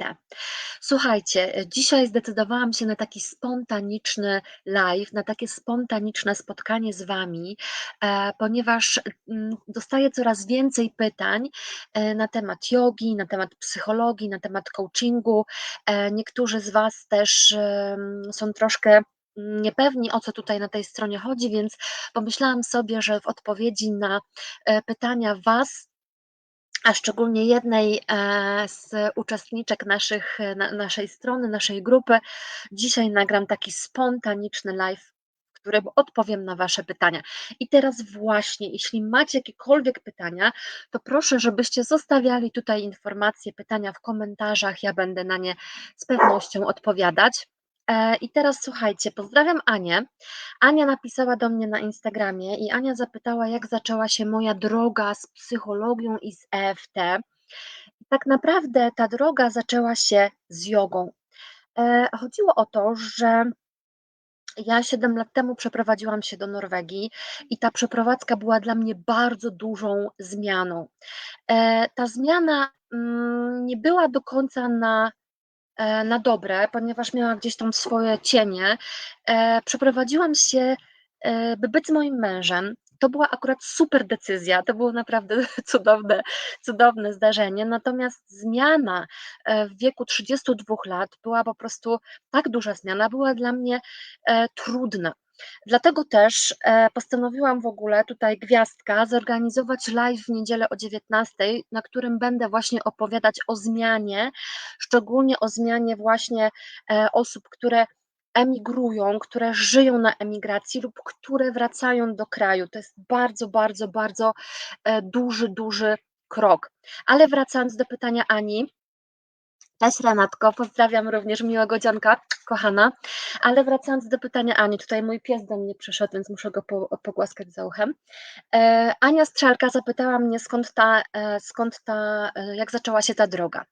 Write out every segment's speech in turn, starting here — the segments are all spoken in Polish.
EFT. Słuchajcie, e, dzisiaj zdecydowałam się na taki spontaniczny live, na takie spontaniczne spotkanie z Wami, e, ponieważ mm, dostaję coraz więcej pytań e, na temat jogi, na temat psychologii, na temat coachingu. Niektórzy z Was też są troszkę niepewni, o co tutaj na tej stronie chodzi, więc pomyślałam sobie, że w odpowiedzi na pytania Was a szczególnie jednej e, z uczestniczek naszych, naszej strony, naszej grupy. Dzisiaj nagram taki spontaniczny live, w którym odpowiem na Wasze pytania. I teraz właśnie, jeśli macie jakiekolwiek pytania, to proszę, żebyście zostawiali tutaj informacje, pytania w komentarzach. Ja będę na nie z pewnością odpowiadać. E, I teraz słuchajcie, pozdrawiam Anię. Ania napisała do mnie na Instagramie i Ania zapytała, jak zaczęła się moja droga z psychologią i z EFT. Tak naprawdę ta droga zaczęła się z jogą. E, chodziło o to, że ja 7 lat temu przeprowadziłam się do Norwegii i ta przeprowadzka była dla mnie bardzo dużą zmianą. E, ta zmiana mm, nie była do końca na na dobre, ponieważ miała gdzieś tam swoje cienie. E, przeprowadziłam się, e, by być z moim mężem. To była akurat super decyzja, to było naprawdę cudowne, cudowne zdarzenie. Natomiast zmiana w wieku 32 lat była po prostu tak duża zmiana, była dla mnie trudna. Dlatego też e, postanowiłam w ogóle tutaj gwiazdka zorganizować live w niedzielę o 19, na którym będę właśnie opowiadać o zmianie, szczególnie o zmianie właśnie e, osób, które emigrują, które żyją na emigracji lub które wracają do kraju. To jest bardzo, bardzo, bardzo e, duży, duży krok. Ale wracając do pytania Ani, Cześć Renatko, pozdrawiam również miłego dzionka, kochana. Ale wracając do pytania Ani, tutaj mój pies do mnie przyszedł, więc muszę go po, pogłaskać za uchem. E, Ania Strzelka zapytała mnie, skąd ta, e, skąd ta, e, jak zaczęła się ta droga.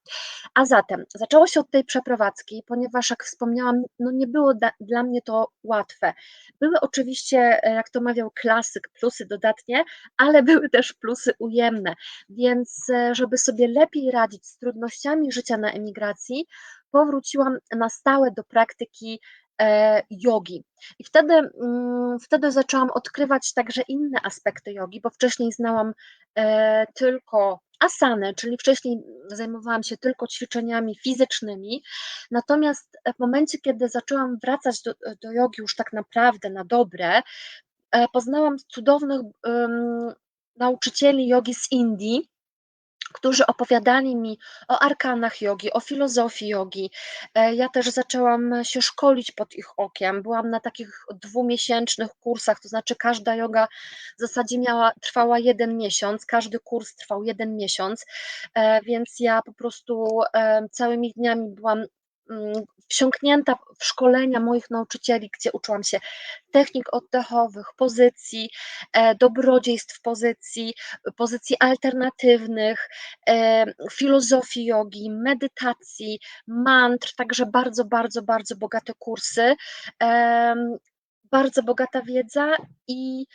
A zatem, zaczęło się od tej przeprowadzki, ponieważ jak wspomniałam, no nie było da, dla mnie to łatwe. Były oczywiście, e, jak to mawiał klasyk, plusy dodatnie, ale były też plusy ujemne, więc e, żeby sobie lepiej radzić z trudnościami życia na emigracji, migracji, powróciłam na stałe do praktyki e, jogi. I wtedy, mm, wtedy zaczęłam odkrywać także inne aspekty jogi, bo wcześniej znałam e, tylko asanę, czyli wcześniej zajmowałam się tylko ćwiczeniami fizycznymi, natomiast w momencie, kiedy zaczęłam wracać do, do jogi już tak naprawdę na dobre, e, poznałam cudownych nauczycieli jogi z Indii, którzy opowiadali mi o arkanach jogi, o filozofii jogi. E, ja też zaczęłam się szkolić pod ich okiem. Byłam na takich dwumiesięcznych kursach, to znaczy każda joga w zasadzie miała, trwała jeden miesiąc, każdy kurs trwał jeden miesiąc, e, więc ja po prostu e, całymi dniami byłam Mm, wsiąknięta w szkolenia moich nauczycieli, gdzie uczyłam się technik oddechowych, pozycji, e, dobrodziejstw pozycji, pozycji alternatywnych, e, filozofii jogi, medytacji, mantr, także bardzo, bardzo, bardzo bogate kursy, bardzo bogata wiedza i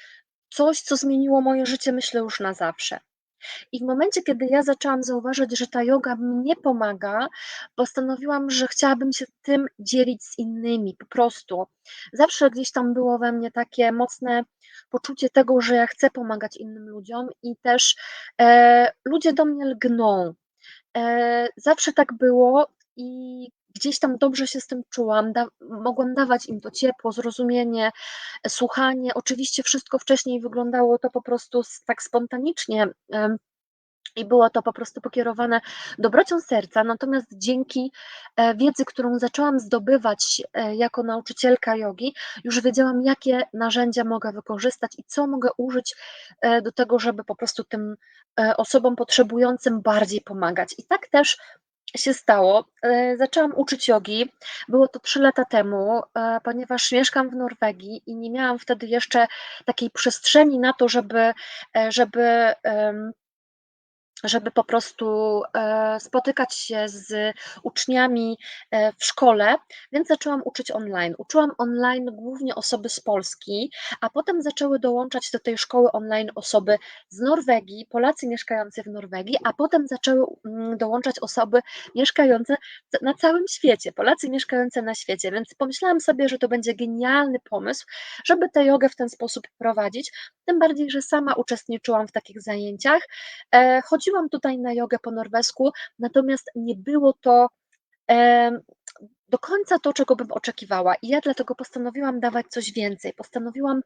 coś, co zmieniło moje życie, myślę, już na zawsze. I w momencie, kiedy ja zaczęłam zauważać, że ta yoga mnie pomaga, postanowiłam, że chciałabym się tym dzielić z innymi, po prostu. Zawsze gdzieś tam było we mnie takie mocne poczucie tego, że ja chcę pomagać innym ludziom i też e, ludzie do mnie lgną. E, zawsze tak było i gdzieś tam dobrze się z tym czułam, da, mogłam dawać im to ciepło, zrozumienie, słuchanie. Oczywiście wszystko wcześniej wyglądało to po prostu tak spontanicznie. I było to po prostu pokierowane dobrocią serca, natomiast dzięki e, wiedzy, którą zaczęłam zdobywać e, jako nauczycielka jogi, już wiedziałam, jakie narzędzia mogę wykorzystać i co mogę użyć e, do tego, żeby po prostu tym osobom potrzebującym bardziej pomagać. I tak też się stało. E, zaczęłam uczyć jogi. Było to trzy lata temu, e, ponieważ mieszkam w Norwegii i nie miałam wtedy jeszcze takiej przestrzeni na to, żeby, e, żeby żeby po prostu, e, spotykać się z uczniami, e, w szkole, więc zaczęłam uczyć online. Uczyłam online głównie osoby z Polski, a potem zaczęły dołączać do tej szkoły online osoby z Norwegii, Polacy mieszkający w Norwegii, a potem zaczęły, mm, dołączać osoby mieszkające na całym świecie, Polacy mieszkający na świecie, więc pomyślałam sobie, że to będzie genialny pomysł, żeby tę jogę w ten sposób prowadzić, tym bardziej, że sama uczestniczyłam w takich zajęciach. E, chodziłam tutaj na jogę po norwesku, natomiast nie było to, do końca to, czego bym oczekiwała i ja dlatego postanowiłam dawać coś więcej. Postanowiłam,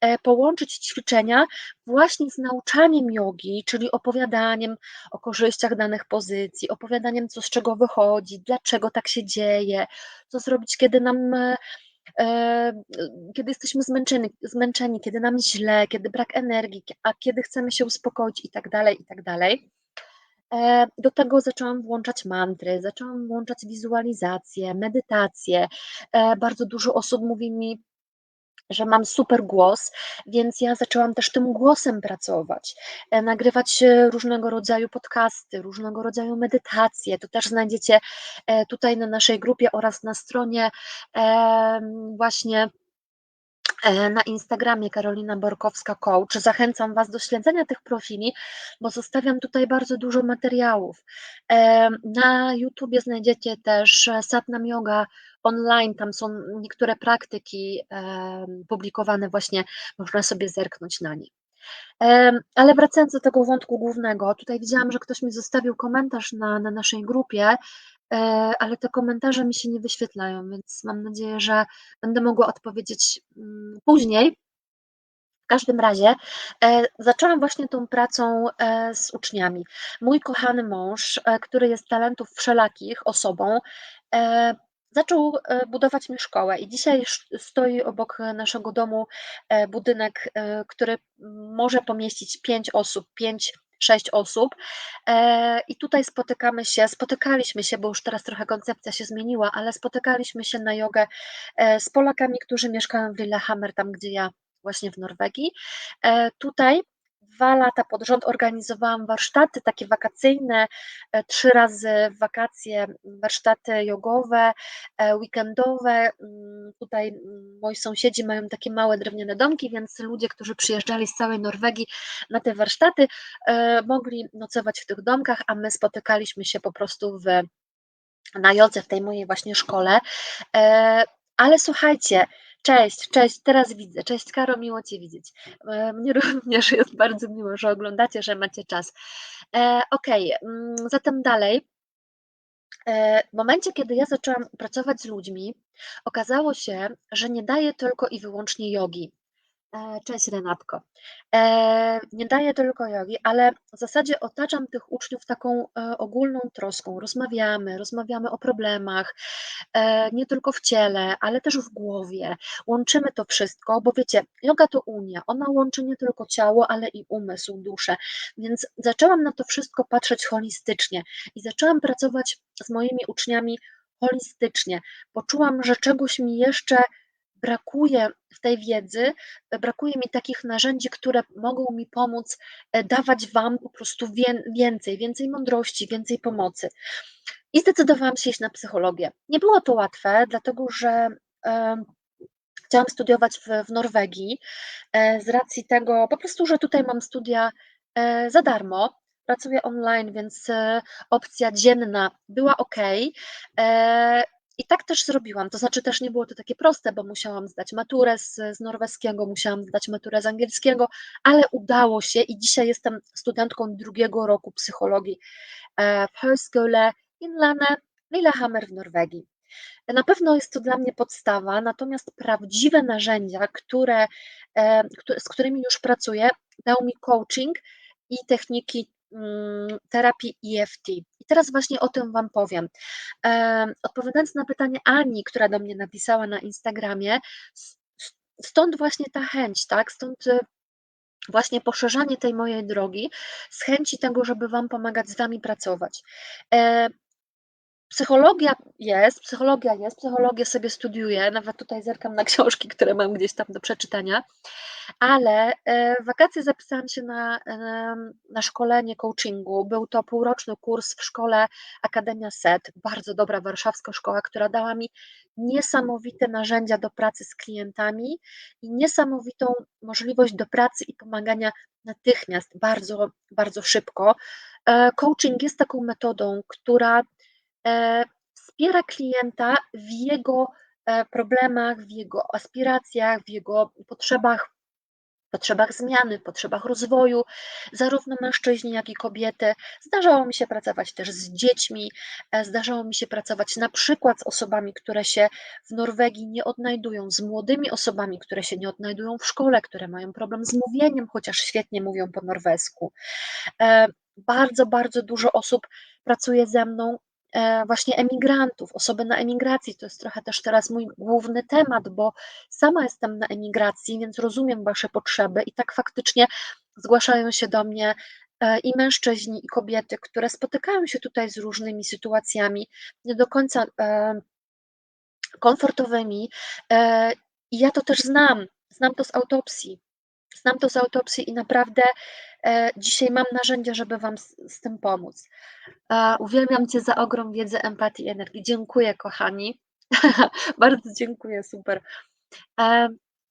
e, połączyć ćwiczenia właśnie z nauczaniem jogi, czyli opowiadaniem o korzyściach danych pozycji, opowiadaniem, co z czego wychodzi, dlaczego tak się dzieje, co zrobić, kiedy nam, e, kiedy jesteśmy zmęczeni zmęczeni, kiedy nam źle, kiedy brak energii, a kiedy chcemy się uspokoić i tak dalej, i tak dalej. E, do tego zaczęłam włączać mantry, zaczęłam włączać wizualizację, medytację. E, bardzo dużo osób mówi mi, że mam super głos, więc ja zaczęłam też tym głosem pracować, e, nagrywać różnego rodzaju podcasty, różnego rodzaju medytacje. To też znajdziecie tutaj na naszej grupie oraz na stronie właśnie E, na Instagramie Karolina Borkowska Coach. Zachęcam Was do śledzenia tych profili, bo zostawiam tutaj bardzo dużo materiałów. E, na YouTubie znajdziecie też Satnam Yoga online, tam są niektóre praktyki publikowane właśnie, można sobie zerknąć na nie. Ale wracając do tego wątku głównego, tutaj widziałam, że ktoś mi zostawił komentarz na, na naszej grupie, e, ale te komentarze mi się nie wyświetlają, więc mam nadzieję, że będę mogła odpowiedzieć mm, później. W każdym razie e, zaczęłam właśnie tą pracą e, z uczniami. Mój kochany mąż, który jest talentów wszelakich osobą, zaczął e, budować mi szkołę i dzisiaj stoi obok naszego domu e, budynek, e, który może pomieścić 5 osób, 5 6 osób. I tutaj spotykamy się, spotykaliśmy się, bo już teraz trochę koncepcja się zmieniła, ale spotykaliśmy się na jogę z Polakami, którzy mieszkają w Lillehammer, tam gdzie ja właśnie w Norwegii. Tutaj dwa lata pod rząd organizowałam warsztaty takie wakacyjne, e, trzy razy w wakacje warsztaty jogowe, e, weekendowe. Mm, tutaj mm, moi sąsiedzi mają takie małe drewniane domki, więc ludzie, którzy przyjeżdżali z całej Norwegii na te warsztaty, e, mogli nocować w tych domkach, a my spotykaliśmy się po prostu w na jodze w tej mojej właśnie szkole. Ale słuchajcie, Cześć, cześć, teraz widzę. Cześć Karo, miło Cię widzieć. E, mnie również jest bardzo miło, że oglądacie, że macie czas. E, okej, mm, zatem dalej. E, w momencie, kiedy ja zaczęłam pracować z ludźmi, okazało się, że nie daję tylko i wyłącznie jogi. E, cześć Renatko. E, nie daję tylko jogi, ale w zasadzie otaczam tych uczniów taką e, ogólną troską. Rozmawiamy, rozmawiamy o problemach, nie tylko w ciele, ale też w głowie. Łączymy to wszystko, bo wiecie, yoga to unia. Ona łączy nie tylko ciało, ale i umysł, duszę. Więc zaczęłam na to wszystko patrzeć holistycznie i zaczęłam pracować z moimi uczniami holistycznie. Poczułam, że czegoś mi jeszcze brakuje w tej wiedzy, brakuje mi takich narzędzi, które mogą mi pomóc e, dawać Wam po prostu więcej, więcej mądrości, więcej pomocy. I zdecydowałam się iść na psychologię. Nie było to łatwe, dlatego że e, chciałam studiować w, w Norwegii e, z racji tego, po prostu, że tutaj mam studia e, za darmo. Pracuję online, więc e, opcja dzienna była ok. E, i tak też zrobiłam. To znaczy też nie było to takie proste, bo musiałam zdać maturę z, z norweskiego, musiałam zdać maturę z angielskiego, ale udało się i dzisiaj jestem studentką drugiego roku psychologii e, w Högskole Inlane Lillehammer w Norwegii. Na pewno jest to dla mnie podstawa, natomiast prawdziwe narzędzia, które, e, z którymi już pracuję, dał mi coaching i techniki mm, terapii EFT teraz właśnie o tym Wam powiem. Odpowiadając na pytanie Ani, która do mnie napisała na Instagramie, stąd właśnie ta chęć, tak? Stąd y, właśnie poszerzanie tej mojej drogi z chęci tego, żeby Wam pomagać z Wami pracować. Psychologia jest, psychologia jest, psychologię sobie studiuję, nawet tutaj zerkam na książki, które mam gdzieś tam do przeczytania, ale e, w wakacje zapisałam się na, em, na szkolenie coachingu. Był to półroczny kurs w szkole Akademia SET, bardzo dobra warszawska szkoła, która dała mi niesamowite narzędzia do pracy z klientami i niesamowitą możliwość do pracy i pomagania natychmiast, bardzo, bardzo szybko. E, Coaching jest taką metodą, która e, wspiera klienta w jego e, problemach, w jego aspiracjach, w jego potrzebach potrzebach zmiany, potrzebach rozwoju, zarówno mężczyźni, jak i kobiety. Zdarzało mi się pracować też z dziećmi, e, zdarzało mi się pracować na przykład z osobami, które się w Norwegii nie odnajdują, z młodymi osobami, które się nie odnajdują w szkole, które mają problem z mówieniem, chociaż świetnie mówią po norwesku. E, bardzo, bardzo dużo osób pracuje ze mną E, właśnie emigrantów, osoby na emigracji. To jest trochę też teraz mój główny temat, bo sama jestem na emigracji, więc rozumiem Wasze potrzeby i tak faktycznie zgłaszają się do mnie e, i mężczyźni, i kobiety, które spotykają się tutaj z różnymi sytuacjami, nie do końca e, komfortowymi. I ja to też znam, znam to z autopsji. Znam to z autopsji i naprawdę dzisiaj mam narzędzia, żeby Wam z, z tym pomóc. Uwielbiam Cię za ogrom wiedzy, empatii i energii. Dziękuję, kochani. Bardzo dziękuję, super.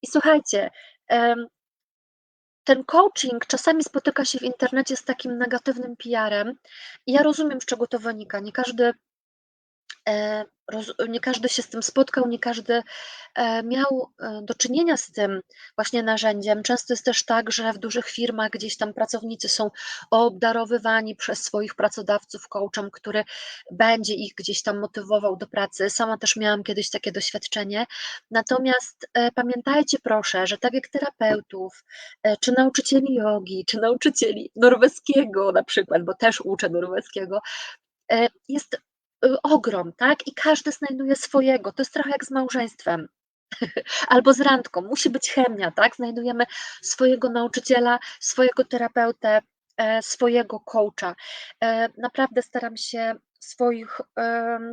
I słuchajcie, ten coaching czasami spotyka się w internecie z takim negatywnym PR-em. I ja rozumiem, z czego to wynika. Nie każdy E, nie każdy się z tym spotkał, nie każdy e, miał e, do czynienia z tym właśnie narzędziem. Często jest też tak, że w dużych firmach gdzieś tam pracownicy są obdarowywani przez swoich pracodawców coachem, który będzie ich gdzieś tam motywował do pracy. Sama też miałam kiedyś takie doświadczenie. Natomiast pamiętajcie proszę, że tak jak terapeutów, czy nauczycieli jogi, czy nauczycieli norweskiego na przykład, bo też uczę norweskiego, jest ogrom, tak? I każdy znajduje swojego. To jest trochę jak z małżeństwem. Albo z randką. Musi być chemia, tak? Znajdujemy swojego nauczyciela, swojego terapeutę, e, swojego coacha. E, naprawdę staram się swoich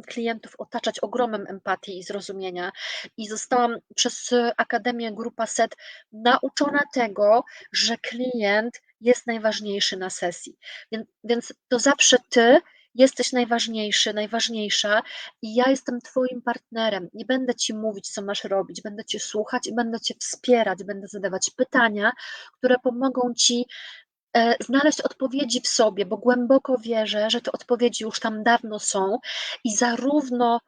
klientów otaczać ogromem empatii i zrozumienia. I zostałam przez Akademię Grupa SET nauczona tego, że klient jest najważniejszy na sesji. Więc, więc to zawsze ty jesteś najważniejszy, najważniejsza i ja jestem Twoim partnerem. Nie będę Ci mówić, co masz robić, będę Cię słuchać i będę Cię wspierać, będę zadawać pytania, które pomogą Ci e, znaleźć odpowiedzi w sobie, bo głęboko wierzę, że te odpowiedzi już tam dawno są i zarówno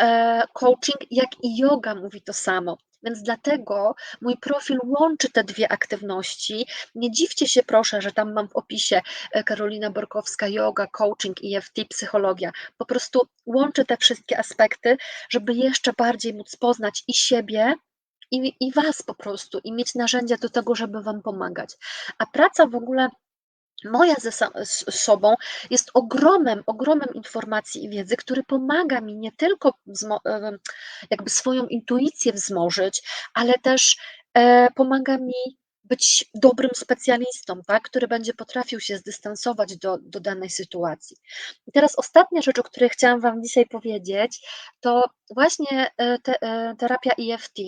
e, coaching, jak i yoga mówi to samo. Więc dlatego mój profil łączy te dwie aktywności. Nie dziwcie się proszę, że tam mam w opisie e, Karolina Borkowska, yoga, coaching, EFT, psychologia. Po prostu łączę te wszystkie aspekty, żeby jeszcze bardziej móc poznać i siebie, i, i Was po prostu, i mieć narzędzia do tego, żeby Wam pomagać. A praca w ogóle moja ze sobą jest ogromem, ogromem informacji i wiedzy, który pomaga mi nie tylko jakby swoją intuicję wzmożyć, ale też e, pomaga mi być dobrym specjalistą, tak, który będzie potrafił się zdystansować do, do danej sytuacji. I teraz ostatnia rzecz, o której chciałam Wam dzisiaj powiedzieć, to właśnie e, te, e, terapia EFT.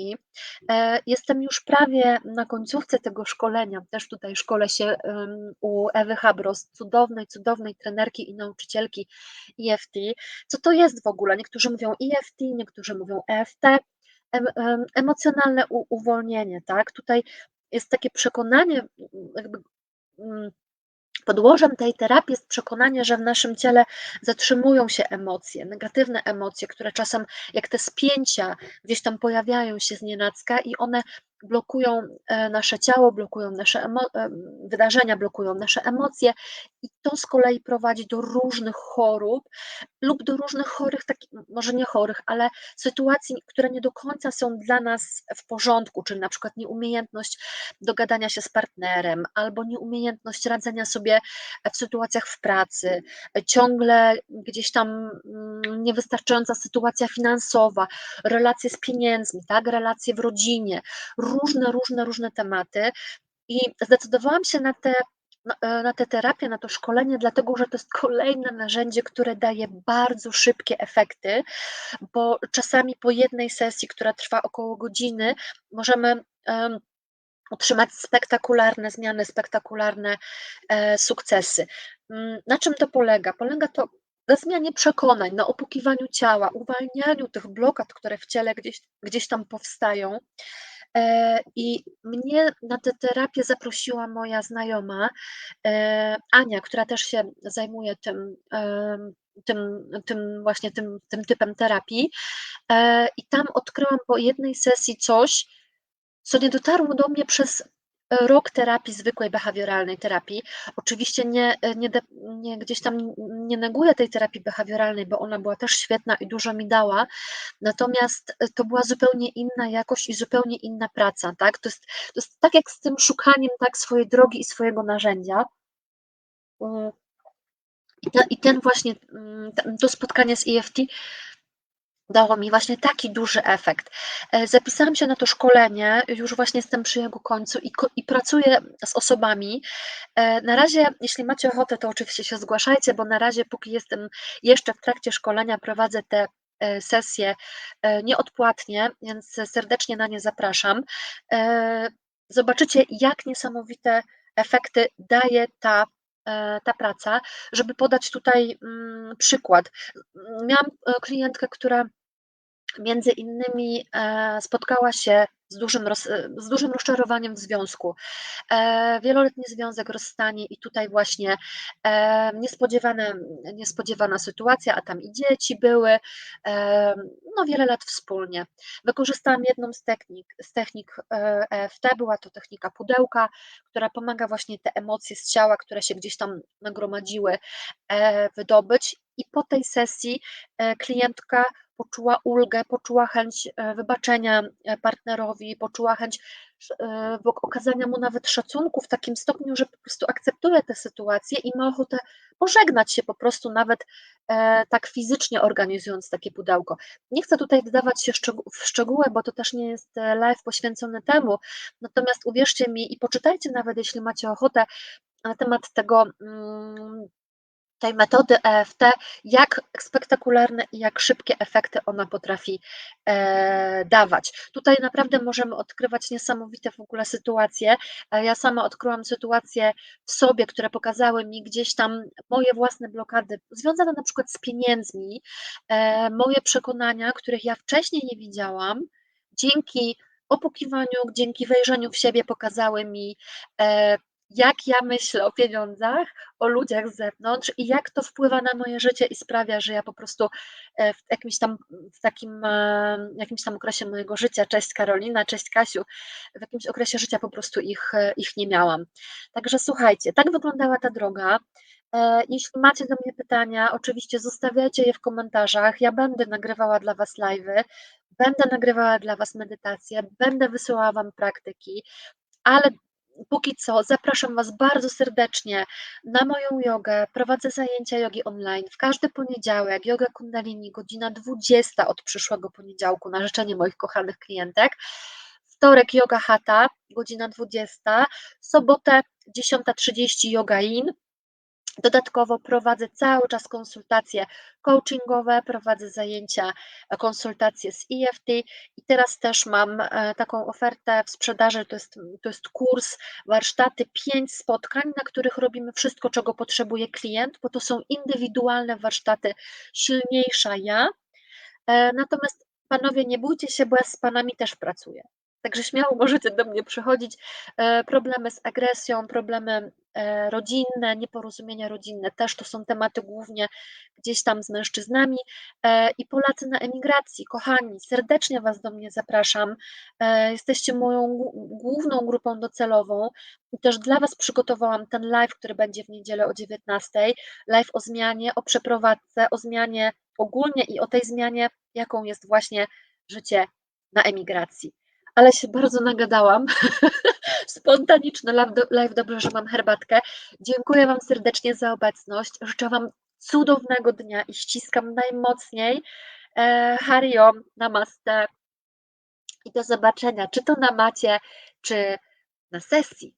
E, jestem już prawie na końcówce tego szkolenia, też tutaj szkole się u Ewy Habros, cudownej, cudownej trenerki i nauczycielki EFT. Co to jest w ogóle? Niektórzy mówią EFT, niektórzy mówią EFT, emocjonalne uwolnienie, tak? Tutaj jest takie przekonanie, jakby mm, Podłożem tej terapii jest przekonanie, że w naszym ciele zatrzymują się emocje, negatywne emocje, które czasem, jak te spięcia, gdzieś tam pojawiają się z nienacka i one blokują e, nasze ciało, blokują nasze e, wydarzenia, blokują nasze emocje i to z kolei prowadzi do różnych chorób lub do różnych chorych, takich, może nie chorych, ale sytuacji, które nie do końca są dla nas w porządku, czyli na przykład nieumiejętność dogadania się z partnerem albo nieumiejętność radzenia sobie w sytuacjach w pracy, ciągle gdzieś tam mm, niewystarczająca sytuacja finansowa, relacje z pieniędzmi, tak, relacje w rodzinie, różne, różne, różne tematy. I zdecydowałam się na te na, e, tę terapię, na to szkolenie, dlatego że to jest kolejne narzędzie, które daje bardzo szybkie efekty, bo czasami po jednej sesji, która trwa około godziny, możemy um, otrzymać spektakularne zmiany, spektakularne e, sukcesy. Mm, na czym to polega? Polega to na zmianie przekonań, na opukiwaniu ciała, uwalnianiu tych blokad, które w ciele gdzieś, gdzieś tam powstają. E, I mnie na tę terapię zaprosiła moja znajoma e, Ania, która też się zajmuje tym, tym, tym właśnie tym, tym typem terapii. I tam odkryłam po jednej sesji coś, co nie dotarło do mnie przez rok terapii, zwykłej behawioralnej terapii. Oczywiście nie, nie, nie, gdzieś tam nie neguję tej terapii behawioralnej, bo ona była też świetna i dużo mi dała, natomiast to była zupełnie inna jakość i zupełnie inna praca, tak? To jest, to jest tak jak z tym szukaniem tak swojej drogi i swojego narzędzia. I, ta, i ten właśnie, mm, to spotkanie z EFT dało mi właśnie taki duży efekt. E, zapisałam się na to szkolenie, już właśnie jestem przy jego końcu i, i pracuję z osobami. E, na razie, jeśli macie ochotę, to oczywiście się zgłaszajcie, bo na razie, póki jestem jeszcze w trakcie szkolenia, prowadzę te e, sesje nieodpłatnie, więc serdecznie na nie zapraszam. Zobaczycie, jak niesamowite efekty daje ta ta praca, żeby podać tutaj mm, przykład. Miałam klientkę, która między innymi e, spotkała się z dużym, roz, z dużym rozczarowaniem w związku. E, wieloletni związek, rozstanie i tutaj właśnie e, niespodziewane, niespodziewana sytuacja, a tam i dzieci były, no wiele lat wspólnie. Wykorzystałam jedną z technik, z technik EFT, była to technika pudełka, która pomaga właśnie te emocje z ciała, które się gdzieś tam nagromadziły, wydobyć i po tej sesji klientka poczuła ulgę, poczuła chęć e, wybaczenia e, partnerowi, poczuła chęć e, okazania mu nawet szacunku w takim stopniu, że po prostu akceptuje tę sytuację i ma ochotę pożegnać się po prostu nawet tak fizycznie organizując takie pudełko. Nie chcę tutaj wdawać się w szczegóły, bo to też nie jest live poświęcony temu, natomiast uwierzcie mi i poczytajcie nawet, jeśli macie ochotę na temat tego mm, tej metody EFT, jak spektakularne i jak szybkie efekty ona potrafi e, dawać. Tutaj naprawdę możemy odkrywać niesamowite w ogóle sytuacje. E, ja sama odkryłam sytuacje w sobie, które pokazały mi gdzieś tam moje własne blokady, związane na przykład z pieniędzmi, e, moje przekonania, których ja wcześniej nie widziałam, dzięki opukiwaniu, dzięki wejrzeniu w siebie pokazały mi jak ja myślę o pieniądzach, o ludziach z zewnątrz i jak to wpływa na moje życie i sprawia, że ja po prostu e, w jakimś tam, w takim e, jakimś tam okresie mojego życia, cześć Karolina, cześć Kasiu, w jakimś okresie życia po prostu ich, e, ich nie miałam. Także słuchajcie, tak wyglądała ta droga. Jeśli macie do mnie pytania, oczywiście zostawiajcie je w komentarzach. Ja będę nagrywała dla Was live'y, będę nagrywała dla Was medytacje, będę wysyłała Wam praktyki, ale póki co zapraszam Was bardzo serdecznie na moją jogę. Prowadzę zajęcia jogi online w każdy poniedziałek, yoga kundalini, godzina 20 od przyszłego poniedziałku na życzenie moich kochanych klientek. Wtorek yoga hata, godzina 20, sobotę 10.30 yoga in, Dodatkowo prowadzę cały czas konsultacje coachingowe, prowadzę zajęcia, e, konsultacje z EFT i teraz też mam e, taką ofertę w sprzedaży, to jest, to jest kurs, warsztaty, pięć spotkań, na których robimy wszystko, czego potrzebuje klient, bo to są indywidualne warsztaty silniejsza ja. E, natomiast panowie, nie bójcie się, bo ja z panami też pracuję. Także śmiało możecie do mnie przychodzić. E, problemy z agresją, problemy e, rodzinne, nieporozumienia rodzinne też to są tematy głównie gdzieś tam z mężczyznami. E, I Polacy na emigracji, kochani, serdecznie Was do mnie zapraszam. Jesteście moją główną grupą docelową i też dla Was przygotowałam ten live, który będzie w niedzielę o 19. Live o zmianie, o przeprowadzce, o zmianie ogólnie i o tej zmianie, jaką jest właśnie życie na emigracji ale się bardzo nagadałam. Spontaniczny live, dobrze, że mam herbatkę. Dziękuję Wam serdecznie za obecność. Życzę Wam cudownego dnia i ściskam najmocniej. E, Hario, namaste i do zobaczenia, czy to na macie, czy na sesji.